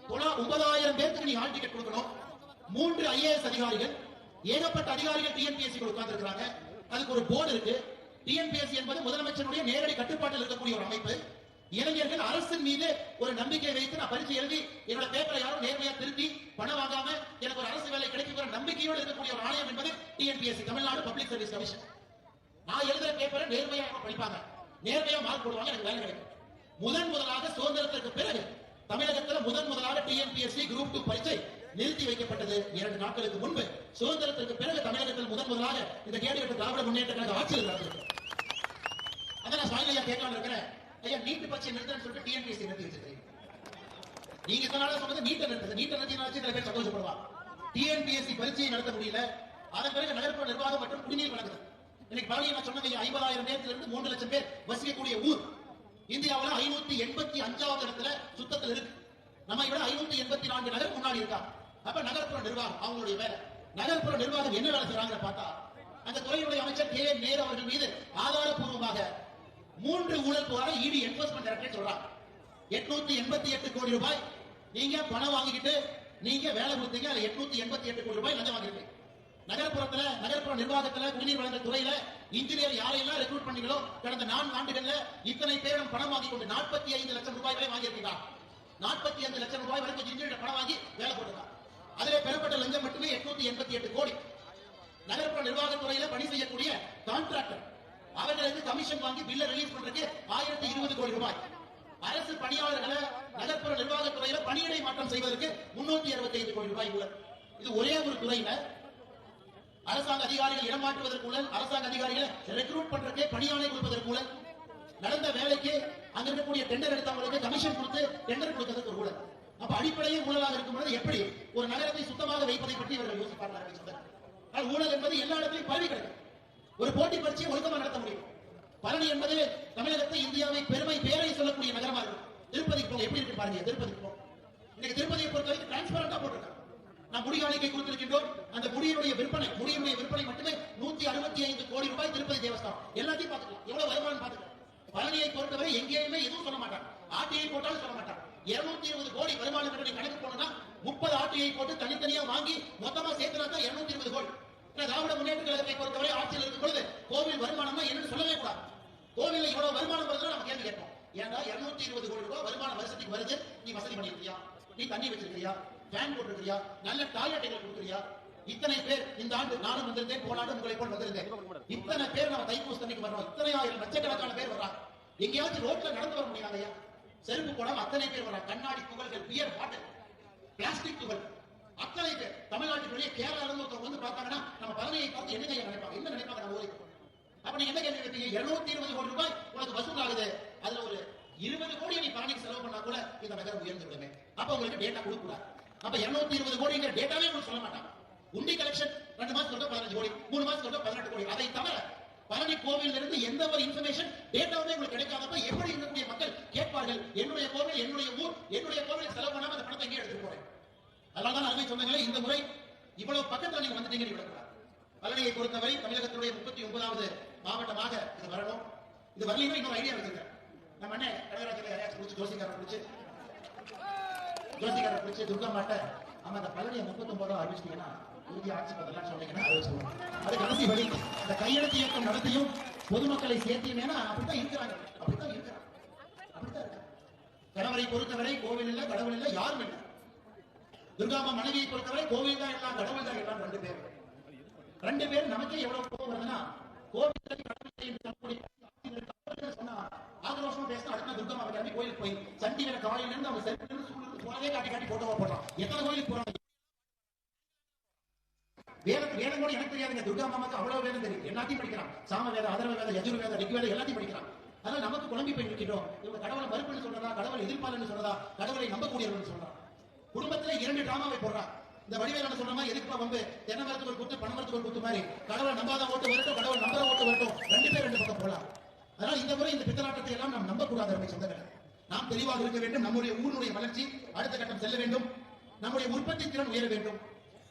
Speaker 1: போனா ஒன்பதாயிரம் பேருக்கு நீ ஹால் டிக்கெட் கொடுக்கணும். மூன்று ஐஏஎஸ் அதிகாரிகள் ஏகப்பட்ட அதிகாரிகள் டிஎன்பிஎஸ்சி உட்கார்ந்து அதுக்கு ஒரு போர்டு இருக்கு. டிஎன்பிஎஸ்சி என்பது முதலமைச்சருடைய நேரடி கட்டுப்பாட்டில் இருக்கக்கூடிய ஒரு அமைப்பு. இளைஞர்கள் அரசின் மீது ஒரு நம்பிக்கை வைத்து நான் பரிசு எழுதி என்னோட பேப்பரை யாரும் நேர்மையா திருத்தி பணம் வாங்காம எனக்கு ஒரு அரசு வேலை கிடைக்கும் நம்பிக்கையோடு இருக்கக்கூடிய ஒரு ஆணையம் என்பது TNPSC Tamil Nadu public service commission நான் எழுதுற பேப்பரை நேர்மையா படிப்பாங்க. நேர்மையா மார்க் போடுவாங்க எனக்கு வேலை கிடைக்கும். முதன் முதலாக சுதந்திரத்திற்கு பிறகு தமிழகத்துல முதன் முதலாக டிஎன்பிஎஸ்சி குரூப் டூ பரீட்சை நிறுத்தி வைக்கப்பட்டது. இரண்டு நாட்களுக்கு முன்பு சுதந்திரத்திற்கு பிறகு தமிழகத்தில் முதன் முதலாக இந்த கேடுகட்ட திராவிட முன்னேற்ற கழக ஆட்சியில் நடந்தது அதான் நான் ஸ்டாலின் கேட்கலாம் இருக்கிறேன். ஐயா நீட்டு பச்சை நிறுத்தன்னு சொல்லிட்டு டிஎன்பிஎஸ்சி நிறுத்தி வச்சிருக்கீங்க நீங்க சொன்னாலும் சொன்னது நீட்டை நிறுத்தது நீட்டை நிறுத்தி சில பேர் சந்தோஷப்படுவா. டிஎன்பிஎஸ்சி பரீட்சையை நடத்த முடியல. அதன் பிறகு நகர்ப்புற நிர்வாகம் மற்றும் குடிநீர் வழங்குது இன்னைக்கு பழனியை நான் சொன்னது ஐம்பதாயிரம் இருந்து மூன்று லட்சம் பேர் வசிக்கக்கூடிய ஊர். இந்தியாவுல ஐநூத்தி எண்பத்தி அஞ்சாவது இடத்துல சுத்தத்தில் இருக்கு. நம்ம விட ஐநூத்தி எண்பத்தி நான்கு நகர் முன்னாடி இருக்கா? அப்ப நகர்ப்புற நிர்வாகம் அவங்களுடைய வேலை. நகர்ப்புற நிர்வாகம் என்ன வேலை செய்றாங்க பார்த்தா அந்த துறையுடைய அமைச்சர் கே நேரு அவர்கள் மீது ஆதாரப்பூர்வமாக மூன்று ஊழல் புகார இடி என்போர்ஸ்மெண்ட் டைரக்டரேட் சொல்றாங்க எட்நூத்தி எண்பத்தி எட்டு கோடி ரூபாய் நீங்க பணம் வாங்கிக்கிட்டு நீங்க வேலை கொடுத்தீங்க அதுல எட்நூத்தி எண்பத்தி எட்டு கோடி ரூபாய் லஞ்சம் வாங்கிருக்கீங்க நகர்ப்புறத்துல நகர்ப்புற நிர்வாகத்துல குடிநீர் வழங்கல் துறையில இன்ஜினியர் யாரையெல்லாம் ரெக்ரூட் பண்ணீங்களோ கடந்த நான்கு ஆண்டுகள்ல இத்தனை பேரும் பணம் வாங்கி கொண்டு நாற்பத்தி ஐந்து லட்சம் ரூபாய் வரை வாங்கியிருக்கீங்க நாற்பத்தி ஐந்து லட்சம் ரூபாய் வரைக்கும் இன்ஜினியர் பணம் வாங்கி வேலை போட்டுருக்காங்க அதிலே பெறப்பட்ட லஞ்சம் மட்டுமே எட்நூத்தி எண்பத்தி எட்டு கோடி. நகர்ப்புற நிர்வாகத்துறையில பணி செய்யக்கூடிய கான்ட்ராக்டர் அவர்களுக்கு கமிஷன் வாங்கி பில்ல ரிலீஸ் பண்றதுக்கு ஆயிரத்தி இருபது கோடி ரூபாய். அரசு பணியாளர்களை நகர்ப்புற நிர்வாகத்துறையில பணியிடை மாற்றம் செய்வதற்கு முன்னூத்தி அறுபத்தி ஐந்து கோடி ரூபாய் உள்ள இது ஒரே ஒரு துறையில அரசாங்க அதிகாரிகள் இடமாற்றுவதற்கு ஊழல் அரசாங்க அதிகாரிகளை ரெக்ரூட் பண்றதுக்கு பணியாளை கொடுப்பதற்கு நடந்த வேலைக்கு அங்க இருக்கக்கூடிய டெண்டர் எடுத்தவங்களுக்கு கமிஷன் கொடுத்து டெண்டர் கொடுத்ததற்கு ஒரு ஊழல். அப்ப அடிப்படையே ஊழலாக இருக்கும் பொழுது எப்படி ஒரு நகரத்தை சுத்தமாக வைப்பதை பற்றி இவர்கள் யோசிப்பார்கள் அப்படின்னு ஆனால் ஊழல் என்பது எல்லா இடத்திலும் பரவி கிடக்கும் ஒரு போட்டி பரீட்சையை ஒழுக்கமா நடத்த முடியும். பழனி என்பது தமிழகத்தை இந்தியாவை பெருமை பேரை சொல்லக்கூடிய நகரமா இருக்கும். திருப்பதிக்கு போக எப்படி இருக்கு பாருங்க. திருப்பதிக்கு போங்க இன்னைக்கு திருப்பதியை பொறுத்த வரைக்கும் டிரான்ஸ்பரண்டா போட்டிருக்காங்க. நாம் முடி காணிக்கை கொடுத்திருக்கின்றோம். அந்த முடியினுடைய விற்பனை முடியினுடைய விற்பனை மட்டுமே நூத்தி அறுபத்தி ஐந்து கோடி ரூபாய் திருப்பதி தேவஸ்தானம். எல்லாத்தையும் பாத்துக்கலாம் எவ்வளவு வருமானம் பாத்துக்கலாம் பழனியை பொறுத்தவரை எங்கேயுமே எதுவும் சொல்ல மாட்டாங்க. ஆட்டியை போட்டாலும் சொல்ல மாட்டாங்க. இருநூத்தி இருபது கோடி வருமானம் கணக்கு போனோம்னா முப்பது ஆட்டியை போட்டு தனித்தனியா வாங்கி மொத்தமா சேர்த்துனா தான் இருநூத்தி இருபது கோடி. திராவிட முன்னேற்ற கழகத்தை பொறுத்தவரை ஆட்சியில் இருக்கும் பொழுது கோவில் வருமானம்னா என்னன்னு சொல்லவே கூடாது. கோவில்ல இவ்வளவு வருமானம் வருது நம்ம கேள்வி கேட்போம். ஏன்னா இருநூத்தி இருபது கோடி ரூபாய் வருமானம் வருஷத்துக்கு வருது? நீ வசதி பண்ணிருக்கியா நீ தண்ணி வச்சிருக்கியா ஃபேன் போட்டிருக்கியா நல்ல டாய்லெட்டுகள் கொடுக்குறியா? இத்தனை பேர் இந்த ஆண்டு நானும் வந்திருந்தேன் போன ஆண்டு உங்களை போல் வந்திருந்தேன். இத்தனை பேர் நம்ம தைப்பூச தண்ணிக்கு வர்றோம். இத்தனை ஆயிரம் லட்சக்கணக்கான பேர் வர்றாங்க. எங்கேயாச்சும் ரோட்ல நடந்து வர முடியாங்க ஐயா? செருப்பு போடாம அத்தனை பேர் வர்றாங்க. கண்ணாடி புகழ்கள் பியர் பாட்டு பிளாஸ்டிக் புகழ் அத்தனை பேர் தமிழ்நாட்டுக்கு வெளியே கேரளால இருந்து ஒருத்தவங்க வந்து பார்த்தாங்கன்னா நம்ம பழனியை பார்த்து என்ன செய்ய நினைப்பாங்க? என்ன நினைப்பாங்க நம்ம ஊருக்கு? அப்ப நீங்க என்ன கேள்வி நினைப்பீங்க? இருநூத்தி இருபது கோடி ரூபாய் உனக்கு வசூல் ஆகுது. அதுல ஒரு இருபது கோடி நீ பழனிக்கு செலவு பண்ணா கூட இந்த நகரம் உயர்ந்து விடுமே. அப்ப உங்களுக்கு டேட்டா கொடுக்கூடாது. அப்ப இருநூத்தி இருபது கோடிங்கிற டேட்டாவே உங்களுக்கு சொல்ல மாட்டாங்க. உண்டி கலெக்ஷன் ரெண்டு மாசம் சொல்ற பதினஞ்சு கோடி மூணு மாசம் சொல்ற பதினெட்டு கோடி. அதை தவிர பழனி கோவில் இருந்து எந்த ஒரு இன்ஃபர்மேஷன் டேட்டாவுமே உங்களுக்கு கிடைக்காதப்ப எப்படி இருக்கக்கூடிய மக்கள் கேட்பார்கள்? என்னுடைய கோவில் என்னுடைய ஊர் என்னுடைய கோவில் செலவு பண்ணாம அந்த பணத்தை எங்கே எடுத்துட்டு போறேன். அதனாலதான் அருமை சொந்தங்களே இந்த முறை இவ்வளவு பக்கத்துல நீங்க வந்துட்டீங்க விடக்கூடாது. பழனியை பொறுத்தவரை தமிழகத்தினுடைய முப்பத்தி ஒன்பதாவது மாவட்டமாக இது வரணும். இது வரலைன்னா இன்னொரு ஐடியா வச்சிருக்கேன் நம்ம அண்ணன் கடகராஜர் யாரையாச்சும் ஜோசிக்கார ஜோசிக்காரன் பிடிச்சி ஜோசிக்காரன் துர்கா மாட்ட ஆமா அந்த பழனியை முப்பத்தி ஒன்பதாவது அறிவிச்சிட்டீங்கன்னா உறுதி ஆட்சி பதிலாம் சொன்னீங்கன்னா அதை அது கடைசி வழி இந்த கையெழுத்து இயக்கம் நடத்தியும் பொதுமக்களை சேர்த்தியுமேனா அப்படித்தான் இருக்கிறாங்க. அப்படித்தான் இருக்கிறாங்க. அப்படித்தான் இருக்காங்க. கணவரை பொறுத்தவரை கோவில் இல்லை கடவுள் இல்லை யாரும் இல்லை. துர்காமா மனைவியை பொறுத்தவரை கோவில் தான் எல்லாம் கடவுள் தான் எல்லாம் ரெண்டு பேர். ரெண்டு பேர் நமக்கே எவ்வளவு கோபம் வருதுன்னா கோவில் கடவுள் சொன்னா ஆக்ரோஷமா பேசினா அடுத்த துர்காமா கிளம்பி கோயிலுக்கு போய் சண்டிகர காலையில இருந்து அவங்க செருப்புல போனதே காட்டி காட்டி போட்டோவா போடுறான். எத்தனை கோயிலுக்கு போறாங்க? வேதம் வேதம் கூட எனக்கு தெரியாதுங்க. துர்கா மாமாக்கு அவ்வளவு வேதம் தெரியும். எல்லாத்தையும் படிக்கிறான். சாம வேதம் அதர்வ வேதம் யஜுர் வேதம் ரிக் வேதம் எல்லாத்தையும் படிக்கிறான். அதனால நமக்கு குழம்பி போய் நிற்கிறோம் இவங்க கடவுளை மறுப்புன்னு சொல்றதா கடவுளை எதிர்ப்பாளன்னு சொல்றதா கடவுளை நம்பக்கூடியவர்கள் சொல்றான் குடும்பத்துல இரண்டு டிராமாவை போடுறான் இந்த வடிவேலு சொல்ற மாதிரி எதுக்கு வந்து தென்னை மரத்துக்கு ஒரு குத்து பண மரத்துக்கு ஒரு குத்து மாதிரி. கடவுளை நம்பாத ஓட்டு வரட்டும் கடவுள் நம்புற ஓட்டு வரட்டும் ரெண்டு பேர் ரெண்டு பக்கம் போலாம் அதனால இந்த முறை இந்த பித்தலாட்டத்தை எல்லாம் நாம் நம்பக்கூடாது அருமை சொந்தங்களை. நாம் தெளிவாக இருக்க வேண்டும். நம்முடைய ஊருடைய வளர்ச்சி அடுத்த கட்டம் செல்ல வேண்டும். நம்முடைய உற்பத்தி திறன் உயர வேண்டும்.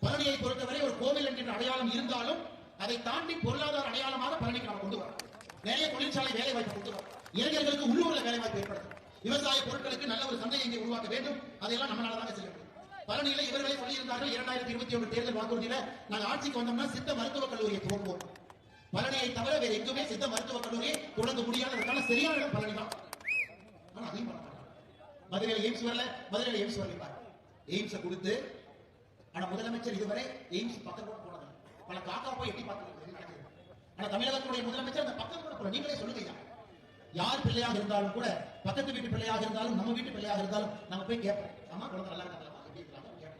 Speaker 1: பழனியை பொறுத்தவரை ஒரு கோவில் என்கின்ற அடையாளம் இருந்தாலும் அதை தாண்டி பொருளாதார அடையாளமாக பழனிக்கு நாம் கொண்டு வரோம் நிறைய தொழிற்சாலை வேலை வாய்ப்பு கொண்டு இளைஞர்களுக்கு உள்ளூர்ல வேலை வாய்ப்பு ஏற்படுத்தும் விவசாய பொருட்களுக்கு நல்ல ஒரு சந்தையை இங்கே உருவாக்க வேண்டும். அதையெல்லாம் நம்மளால தான் செய்ய முடியும். பழனியில இவர்களே சொல்லியிருந்தார்கள் இரண்டாயிரத்தி இருபத்தி ஒன்று தேர்தல் வாக்குறுதியில நாங்கள் ஆட்சிக்கு வந்தோம்னா சித்த மருத்துவக் கல்லூரியை துவங்குவோம். பழனியை தவிர வேற எங்குமே சித்த மருத்துவக் கல்லூரியை தொடங்க முடியாததற்கான சரியான இடம் பழனி தான். ஆனா அதையும் பண்ண மாட்டாங்க. மதுரையில் எய்ம்ஸ் வரல மதுரையில் எய்ம்ஸ் வரல எய்ம்ஸை கொடுத்து ஆனா முதலமைச்சர் இதுவரை எய்ம்ஸ் பக்கம் கூட போனது பல காக்கா போய் எட்டி பார்த்து நடக்குது? ஆனா தமிழகத்துடைய முதலமைச்சர் அந்த பக்கம் கூட போல நீங்களே சொல்லுங்க யார் பிள்ளையாக இருந்தாலும் கூட பக்கத்து வீட்டு பிள்ளையாக இருந்தாலும் நம்ம வீட்டு பிள்ளையாக இருந்தாலும் நம்ம போய் கேட்போம். அம்மா குழந்தை நல்லா இருக்காங்களா எப்படி கேட்போம்.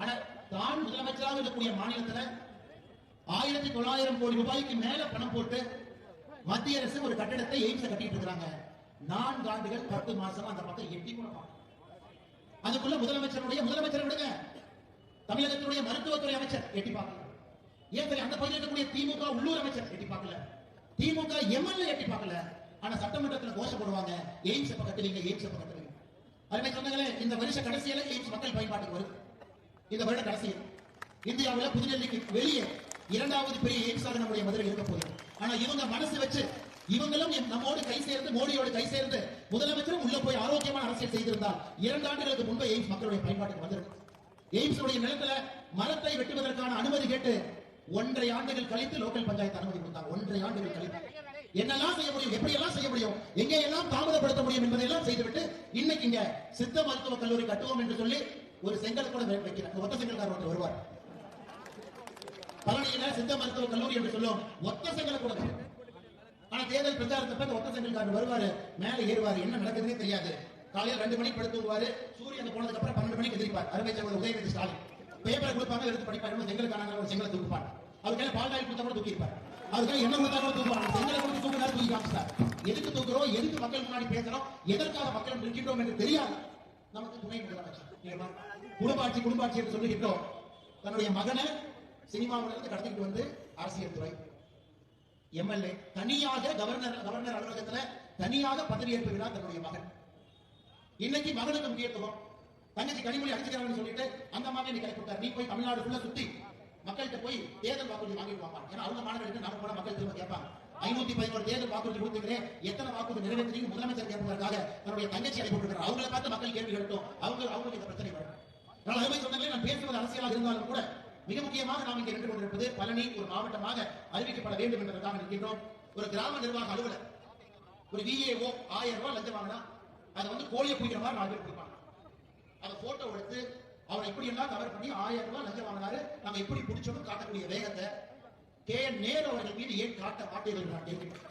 Speaker 1: ஆனா தான் முதலமைச்சராக இருக்கக்கூடிய மாநிலத்துல ஆயிரத்தி தொள்ளாயிரம் கோடி ரூபாய்க்கு மேல பணம் போட்டு மத்திய அரசு ஒரு கட்டிடத்தை எய்ம்ஸ் கட்டிட்டு இருக்கிறாங்க. நான்கு ஆண்டுகள் பத்து மாசமா அந்த பக்கம் எட்டி கூட அதுக்குள்ள முதலமைச்சருடைய முதலமைச்சர் விடுங்க. தமிழகத்தினுடைய மருத்துவத்துறை அமைச்சர் எட்டி பார்க்கல. ஏன் சரி அந்த பகுதியில் இருக்கக்கூடிய திமுக உள்ளூர் அமைச்சர் எட்டி பார்க்கல. திமுக எம்எல்ஏ எட்டி பார்க்கல. ஆனா சட்டமன்றத்துல கோஷப்படுவாங்க எய்ம்ஸ் எப்ப கட்டுவீங்க எய்ம்ஸ் எப்ப கட்டுவீங்க? அருமை சொன்னங்களே இந்த வருஷ கடைசியில எய்ம்ஸ் மக்கள் பயன்பாட்டுக்கு வருது இந்த வருட கடைசியில். இந்தியாவுல புதுடெல்லிக்கு வெளியே இரண்டாவது பெரிய எய்ம்ஸாக நம்முடைய மதுரை இருக்க போகுது. ஆனா இவங்க மனசு வச்சு இவங்களும் நம்மோடு கை சேர்ந்து மோடியோடு கை சேர்ந்து முதலமைச்சரும் உள்ள போய் ஆரோக்கியமான அரசியல் செய்திருந்தால் இரண்டு ஆண்டுகளுக்கு முன்பு எய்ம்ஸ் மக்களுடைய பயன்பாட்டுக்கு வந்திருக்கு. எய்ம்ஸ் உடைய நிலத்துல மரத்தை வெட்டுவதற்கான அனுமதி கேட்டு ஒன்றை ஆண்டுகள் கழித்து லோக்கல் பஞ்சாயத்து அனுமதி கொடுத்தாங்க. ஒன்றரை ஆண்டுகள் கழித்து. என்னெல்லாம் செய்ய முடியும் எப்படி எல்லாம் செய்ய முடியும் எங்கே எல்லாம் தாமதப்படுத்த முடியும் என்பதை எல்லாம் செய்துவிட்டு இன்னைக்கு இங்க சித்த மருத்துவ கல்லூரி கட்டுவோம் என்று சொல்லி ஒரு செங்கல் கூட வை- வைக்கிறார் ஒத்த செங்கல்கார் ஒருத்தர் வருவார். பழனியில சித்த மருத்துவ கல்லூரி என்று சொல்லுவோம். ஒத்த செங்கல் கூட ஆனா தேர்தல் பிரச்சாரத்தப்ப இந்த ஒத்த செங்கல்கார் வருவாரு மேல ஏறுவாரு. என்ன நடக்குதுன்னே தெரியாது. காலையில ரெண்டு மணிக்கு படுத்து சூரியன் போனதுக்கு அப்புறம் பன்னெண்டு மணிக்கு எதிர்ப்பார் அருமை சகோதரர் உதயநிதி ஸ்டாலின். பேப்பரை கொடுப்பாங்க எடுத்து படிப்பாரு. செங்கல் காணாங்க ஒரு செங்கலை தூக்குப்பார் அதுக்காக பால் காய் கொடுத்தா கூட தூக்கியிருப்பார். அதுக்காக என்ன கொடுத்தா கூட தூக்குவாங்க? செங்கலை கொடுத்து தூக்கினா தூக்கி காமிச்சார் எதுக்கு தூக்குறோம்? எதுக்கு மக்கள் முன்னாடி பேசுறோம்? எதற்காக மக்கள் இருக்கின்றோம் என்று தெரியாது நமக்கு துணை முதலமைச்சர் குடும்பாட்சி குடும்பாட்சி என்று சொல்லுகின்றோம் தன்னுடைய மகனை சினிமாவில இருந்து கடத்திட்டு வந்து அரசியல் துறை. எம்எல்ஏ. தனியாக கவர்னர் கவர்னர் அலுவலகத்துல தனியாக பதவியேற்பு விழா தன்னுடைய மகன். இன்னைக்கு மகனுக்கு முக்கியத்துவம். தங்கச்சி கனிமொழி அடிச்சுக்கிறாங்கன்னு சொல்லிட்டு அந்த மாதிரி நீ கிளப்பிட்டார் நீ போய் தமிழ்நாடு ஃபுல்லா சுத்தி. மக்கள்கிட்ட போய் தேர்தல் வாக்குறுதி வாங்கிட்டு வாங்க ஏன்னா அவங்க மாணவர்களுக்கு நம்ம போன மக்கள் திரும்ப கேட்பாங்க. ஐநூத்தி பதினோரு தேர்தல் வாக்குறுதி கொடுத்துக்கிறேன் எத்தனை வாக்குறுதி நிறைவேற்றி முதலமைச்சர் கேட்பதற்காக தன்னுடைய தங்கச்சி அனுப்பிட்டு அவங்களை பார்த்து மக்கள் கேள்வி கேட்டும் அவங்க அவங்களுக்கு இந்த பிரச்சனை வரும். நான் அருமை சொன்னங்களே நான் பேசுவது அரசியலாக இருந்தாலும் கூட மிக முக்கியமாக நாம் இங்கே நின்று கொண்டிருப்பது பழனி ஒரு மாவட்டமாக அறிவிக்கப்பட வேண்டும் என்பதற்காக நிற்கின்றோம். ஒரு கிராம நிர்வாக அலுவலர் ஒரு விஏஓ ஆயிரம் ரூபாய் லஞ்சம் வாங்கினா அதை வந்து கோழியை பிடிக்கிற மாதிரி நாலு பேர் கொடுப்பாங்க. அதை போட்டோ எடுத்து அவரை எப்படி எல்லாம் கவர் பண்ணி ஆயிரம் ரூபாய் லஞ்சம் வாங்கினாரு. நம்ம எப்படி பிடிச்சோம் காட்டக்கூடிய வேகத்தை கே என் நேரு அவர்கள் மீது ஏன் காட்ட மாட்டீர்கள் நான் கேட்கிறேன்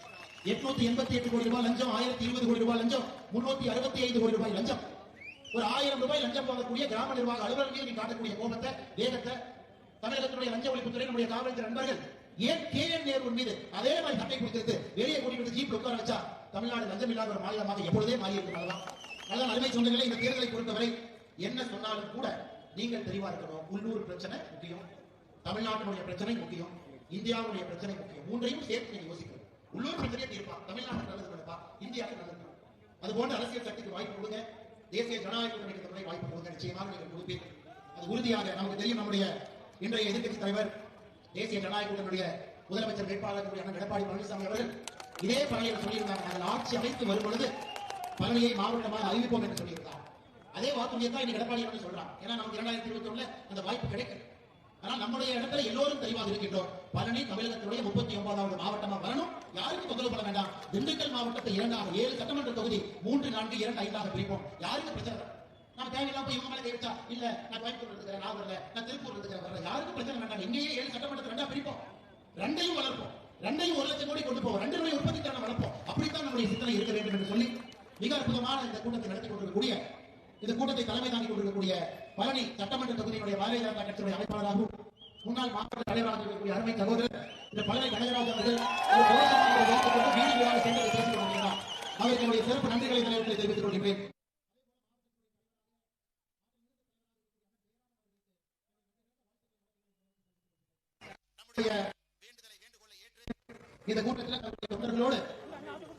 Speaker 1: எட்நூத்தி எண்பத்தி எட்டு கோடி ரூபாய் லஞ்சம் ஆயிரத்தி இருபது கோடி ரூபாய் லஞ்சம் முன்னூத்தி அறுபத்தி ஐந்து கோடி ரூபாய் லஞ்சம். ஒரு ஆயிரம் ரூபாய் லஞ்சம் வாங்கக்கூடிய கிராம நிர்வாக அலுவலர் மீது நீ காட்டக்கூடிய கோபத்தை வேகத்தை தமிழகத்துடைய லஞ்ச ஒழிப்புத்துறை நம்முடைய காவல்துறை நண்பர்கள் ஏன் கே என் நேரு மீது அதே மாதிரி சட்டை கொடுக்கிறது வெளியே கூட்டிட்டு வந்து ஜீப்ல உட்கார வச்சா தமிழ்நாடு லஞ்சம் இல்லாத ஒரு மாநிலமாக எப்பொழுதே மாறி இருக்கிறதா அதான் அருமை சொந்தங்களே இந்த தேர்தலை பொறுத்தவரை என்ன சொன்னாலும் கூட நீங்கள் தெளிவா இருக்கணும். உள்ளூர் பிரச்சனை முக்கியம். தமிழ்நாட்டினுடைய பிரச்சனை முக்கியம். இந்தியாவுடைய பிரச்சனை முக்கியம். மூன்றையும் சேர்த்து நீங்க யோசிக்கணும். உள்ளூர் பிரச்சனையை தீர்ப்பா? தமிழ்நாடு நல்லது நடப்பா? இந்தியாவுக்கு நல்லது அது போன்ற அரசியல் சக்திக்கு வாய்ப்பு கொடுங்க. தேசிய ஜனநாயக கூட்டணிக்கு முறை வாய்ப்பு கொடுங்க. நிச்சயமாக நீங்கள் கொடுப்பீர்கள். அது உறுதியாக நமக்கு தெரியும். நம்முடைய இன்றைய எதிர்க்கட்சி தலைவர் தேசிய ஜனநாயக கூட்டணியுடைய முதலமைச்சர் வேட்பாளர் எடப்பாடி பழனிசாமி அவர்கள் இதே பணியில் சொல்லியிருந்தாங்க. நாங்கள் ஆட்சி அமைத்து வரும் பொழுது பழனியை மாவட்டமாக அறிவிப்போம் என்று சொல்லியிருந்தார் அதே வாக்குறுதியை தான் இன்னைக்கு எடப்பாடி அவர்கள் ஏன்னா நமக்கு இரண்டாயிரத்தி இருபத்தி ஒண்ணுல அந்த வாய்ப்பு கிடைக்கல. ஆனால் நம்முடைய இடத்துல எல்லோரும் தெளிவாக இருக்கின்றோம். பழனி தமிழகத்துடைய முப்பத்தி ஒன்பதாவது மாவட்டமா வரணும். யாருக்கும் தொந்தரவு பண்ண வேண்டாம். திண்டுக்கல் மாவட்டத்தை இரண்டாக ஏழு சட்டமன்ற தொகுதி மூன்று நான்கு இரண்டு ஐந்தாக பிரிப்போம். யாருக்கும் பிரச்சனை இல்லை. நம்ம தேவையில்லாம போய் இவங்க மேலே தேவைச்சா இல்ல நான் கோயம்புத்தூர் இருக்கிறேன் நான் வரல நான் திருப்பூர் இருக்கிறேன் வரல யாருக்கும் பிரச்சனை வேண்டாம். எங்கேயே ஏழு சட்டமன்றத்தை ரெண்டா பிரிப்போம். ரெண்டையும் வளர்ப்போம். ரெண்டையும் ஒரு லட்சம் கோடி கொண்டு போவோம். ரெண்டு உற்பத்தி திறனை வளர்ப்போம். அப்படித்தான் நம்முடைய சிந்தனை இருக்க வேண்டும் என்று சொல்லி மிக அற்புதமான இந்த கூட்டத்தை நடத்தி கொண்டிருக்கக்கூடிய இந்த கூட்டத்தை தலைமை தாங்கி கொண்டிருக்கக்கூடிய பழனி சட்டமன்ற தொகுதியினுடைய பாரதிய ஜனதா கட்சியுடைய அமைப்பாளராகவும் முன்னாள் மாவட்ட தலைவராக இருக்கக்கூடிய அருமை சகோதரர் இந்த பழனி கனகராஜ் அவர்கள் ஒரு வீடு வீடாக சென்று பேசிக் கொண்டிருக்கிறார். அவருக்கு என்னுடைய சிறப்பு நன்றிகளை தலைவர்களை தெரிவித்துக் கொள்கிறேன் இந்த கூட்டத்தில் தொண்டர்களோடு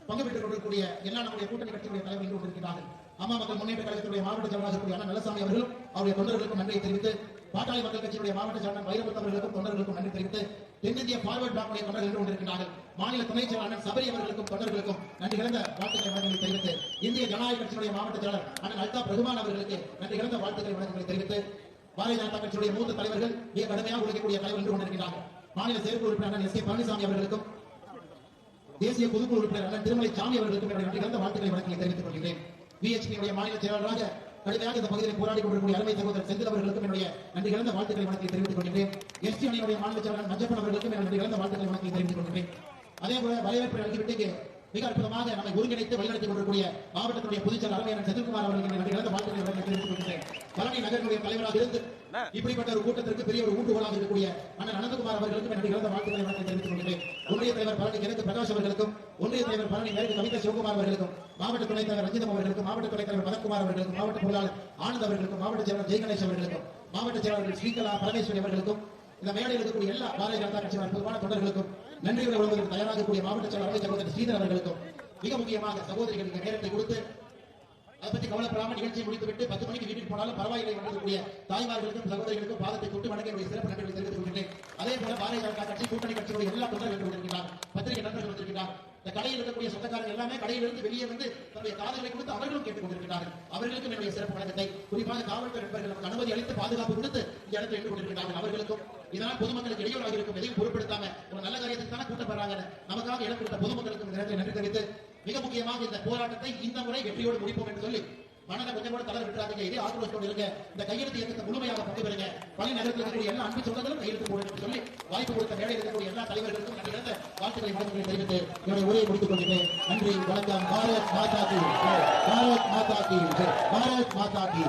Speaker 1: பங்கு பெற்றுக் கொண்டிருக்கக்கூடிய எல்லா நம்முடைய கூட்டணி கட்சியுடைய தலைவர்கள் கொண்டிருக்கிறார்கள் அம்மா மக்கள் முன்னேற்ற கழகத்துடைய மாவட்ட செயலாளர் நல்லசாமி அவர்களும் அவருடைய தொண்டர்களுக்கும் நன்றியை தெரிவித்து பாட்டாளி மக்கள் கட்சியுடைய மாவட்ட செயலாளர் வைரமுத்து அவர்களுக்கும் தொண்டர்களுக்கும் நன்றி தெரிவித்து தென்னிந்திய பார்வர்ட் பிளாக்குடைய தொண்டர்கள் இருந்து கொண்டிருக்கிறார்கள். மாநில துணை செயலாளர் சபரி அவர்களுக்கும் தொண்டர்களுக்கும் நன்றி கிடந்த வாழ்த்துக்களை வணக்கங்களை தெரிவித்து இந்திய ஜனநாயக கட்சியுடைய மாவட்ட செயலாளர் அண்ணன் அல்தாப் ரகுமான் அவர்களுக்கு நன்றி கிடந்த வாழ்த்துக்களை வணக்கங்களை தெரிவித்து பாரதிய ஜனதா கட்சியுடைய மூத்த தலைவர்கள் மிக கடுமையாக உழைக்கக்கூடிய தலைவர் என்று கொண்டிருக்கிறார்கள். மாநில செயற்குழு உறுப்பினர் அண்ணன் எஸ். கே. பழனிசாமி அவர்களுக்கும் தேசிய பொதுக்குழு உறுப்பினர் அண்ணன் திருமலை சாமி அவர்களுக்கும் நன்றி கிடந்த வாழ்த்துக்களை வணக்கங்களை தெரிவித்துக் கொள்கிறேன். VHP மாநில செயலாளராக கடுமையாக இந்த பகுதியில் போராடி கொண்டிருக்கூடிய அருமை சகோதரர் செந்தில் அவர்களுக்கும் என்னுடைய நன்றி கலந்த வாழ்த்துக்களை வணக்கத்தை தெரிவித்துக் கொள்கிறேன் எஸ்டி அணியுடைய மாநில செயலாளர் மஞ்சப்பன் அவர்களுக்கும் நன்றி கலந்த வாழ்த்துக்களை வணக்கத்தை தெரிவித்துக் கொள்கிறேன் அதே போல வரவேற்பை அளித்துவிட்டு மிக அற்புதமாக நம்மை ஒருங்கிணைத்து வழிநடத்திக் கொண்டிருக்கூடிய மாவட்டத்தினுடைய பொதுச்செயலர் அருமையான செந்தில்குமார் அவர்களுக்கு நன்றி கலந்த வாழ்த்துக்களை தெரிவித்துக் கொள்கிறேன் பழனி நகரினுடைய தலைவராக இருந்து இப்படிப்பட்ட ஒரு கூட்டத்திற்கு பெரிய ஒரு ஊட்டுகோலாக இருக்கக்கூடிய அண்ணன் அனந்தகுமார் அவர்களுக்கு நன்றி கலந்த வாழ்த்துக்களை அவர்களுக்கு தெரிவித்துக் கொள்கிறேன் ஒன்றிய தலைவர் பழனி கிழக்கு பிரகாஷ் அவர்களுக்கும் ஒன்றிய தலைவர் பழனி மேற்கு கவிதா சிவகுமார் அவர்களுக்கும் மாவட்ட துணைத் தலைவர் ரஞ்சிதம் அவர்களுக்கும் மாவட்ட துணைத் தலைவர் மதன்குமார் அவர்களுக்கும் மாவட்ட பொருளாளர் ஆனந்த் அவர்களுக்கும் மாவட்ட செயலாளர் ஜெயகணேஷ் அவர்களுக்கும் மாவட்ட செயலாளர்கள் ஸ்ரீகலா பரமேஸ்வரி அவர்களுக்கும் இந்த மேடையில் இருக்கக்கூடிய எல்லா பாரதிய ஜனதா கட்சியின் அற்புதமான தொண்டர்களுக்கும் நன்றியுடன் வழங்குவதற்கு தயாராக கூடிய மாவட்ட செயலாளர் அவை சகோதரர் ஸ்ரீதர் அவர்களுக்கும் மிக முக்கியமாக சகோதரிகள் இந்த நேரத்தை கொடுத்து அதை பற்றி கவலைப்படாமல் நிகழ்ச்சியை முடித்துவிட்டு பத்து மணிக்கு வீட்டுக்கு போனாலும் பரவாயில்லை வந்திருக்கக்கூடிய தாய்மார்களுக்கும் சகோதரிகளுக்கும் பாதத்தை தொட்டு வணங்க என்னுடைய சிறப்பு நன்றிகளை தெரிவித்துக் கொள்கிறேன் அதே போல பாரதிய ஜனதா கட்சி கூட்டணி கட்சியுடைய எல்லா தொண்டர்கள் வந்திருக்கிறார் பத்திரிகை நண்பர்கள் வந்திருக்கிறார். இந்த கடையில் இருக்கக்கூடிய சொந்தக்காரர்கள் எல்லாமே கடையிலிருந்து வெளியே வந்து தன்னுடைய காதலை கொடுத்து அவர்களும் கேட்டுக் கொண்டிருக்கிறார்கள். அவர்களுக்கும் என்னுடைய சிறப்பு வணக்கத்தை. குறிப்பாக காவல்துறை நண்பர்கள் நமக்கு அனுமதி அளித்து பாதுகாப்பு கொடுத்து இந்த இடத்தில் எடுத்துக் கொண்டிருக்கிறார்கள். அவர்களுக்கும் இதனால் பொதுமக்களுக்கு இடையூறாக இருக்கும். எதையும் பொருட்படுத்தாம ஒரு நல்ல காரியத்துக்கு தானே கூட்டம் வர்றாங்க நமக்காக இடம் கொடுத்த பொதுமக்களுக்கு நேரத்தில் நன்றி தெரிவித்து மிக முக்கியமாக இந்த போராட்டத்தை இந்த முறை வெற்றியோடு முடிப்போம் என்று சொல்லி மனதை கொஞ்சம் கூட தளர விட்டுறாதீங்க. இதே ஆக்ரோஷத்தோடு இருங்க. இந்த கையெழுத்து இயக்கத்தை முழுமையாக பங்கு பெறுங்க. பள்ளி நகரத்தில் இருக்கக்கூடிய எல்லா அன்பு சொந்தங்களும் கையெழுத்து போடுங்க சொல்லி வாய்ப்பு கொடுத்த மேடையில் இருக்கக்கூடிய எல்லா தலைவர்களுக்கும் நன்றி வாழ்த்துக்களை வழங்குகளை தெரிவித்து என்னுடைய உரையை முடித்துக் கொள்கிறேன். நன்றி வணக்கம். பாரத் மாதா கி பாரத் மாதா கி பாரத் மாதா கி